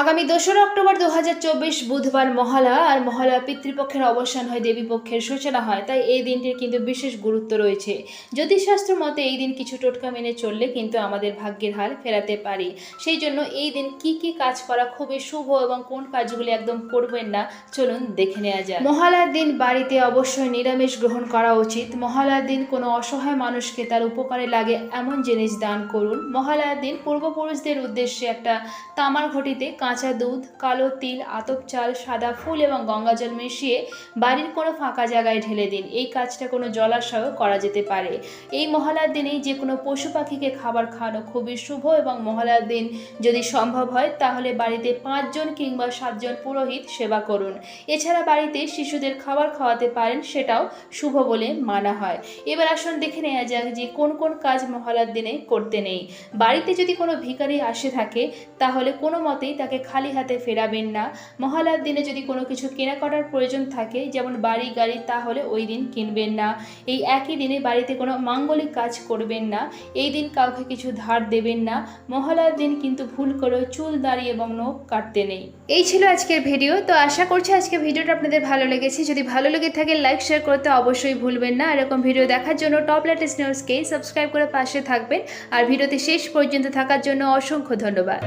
আগামী দোসরা অক্টোবর দু হাজার চব্বিশ বুধবার মহালা আর মহালা পিতৃপক্ষের অবসান হয় দেবীপক্ষের সূচনা হয়, তাই এই দিনটির কিন্তু বিশেষ গুরুত্ব রয়েছে। জ্যোতিষশাস্ত্র মতে এই দিন কিছু টোটকা মেনে চললে কিন্তু আমাদের ভাগ্যের হাল ফেরাতে পারি। সেই জন্য এই দিন কি কি কাজ করা খুবই শুভ এবং কোন কাজগুলি একদম করবেন না, চলুন দেখে নেওয়া যায় মহালার দিন বাড়িতে অবশ্যই নিরামিষ গ্রহণ করা উচিত। মহালার দিন কোনো অসহায় মানুষকে তার উপকারে লাগে এমন জিনিস দান করুন। মহালয়ার দিন পূর্বপুরুষদের উদ্দেশ্যে একটা তামার ঘটিতে কাঁচা দুধ, কালো তিল, আতপ চাল, সাদা ফুল এবং গঙ্গাজল মিশিয়ে বাড়ির কোনো ফাঁকা জায়গায় ঢেলে দিন। এই কাজটা কোনো জলাশয়ও করা যেতে পারে। এই মহালয়ার দিনেই যে কোনো পশু পাখিকে খাবার খাওয়ানো খুবই শুভ এবং মহালয়ার দিন যদি সম্ভব হয়, তাহলে বাড়িতে পাঁচজন কিংবা সাতজন পুরোহিত সেবা করুন। এছাড়া বাড়িতে শিশুদের খাবার খাওয়াতে পারেন, সেটাও শুভ বলে মানা হয়। এবার আসুন দেখে নেওয়া যাক যে কোন কোন কাজ মহালয়ার দিনে করতে নেই। বাড়িতে যদি কোনো ভিখারি আসে থাকে, তাহলে কোনো মতেই তাকে খালি হাতে ফেরাবেন না। মহালার দিনে যদি কোনো কিছু কেনাকাটার প্রয়োজন থাকে, যেমন বাড়ি, গাড়ি, তাহলে ওই দিন কিনবেন না। এই একই দিনে বাড়িতে কোনো মাঙ্গলিক কাজ করবেন না। এই দিন কাউকে কিছু ধার দেবেন না। মহালার দিন কিন্তু ভুল করে চুল, দাড়ি এবং নখ কাটতে নেই। এই ছিল আজকের ভিডিও। তো আশা করছি আজকের ভিডিওটা আপনাদের ভালো লেগেছে। যদি ভালো লেগে থাকে, লাইক, শেয়ার করতে অবশ্যই ভুলবেন না। এরকম ভিডিও দেখার জন্য টপ লেটেস্ট নিউজকে সাবস্ক্রাইব করে পাশে থাকবেন। আর ভিডিওতে শেষ পর্যন্ত থাকার জন্য অসংখ্য ধন্যবাদ।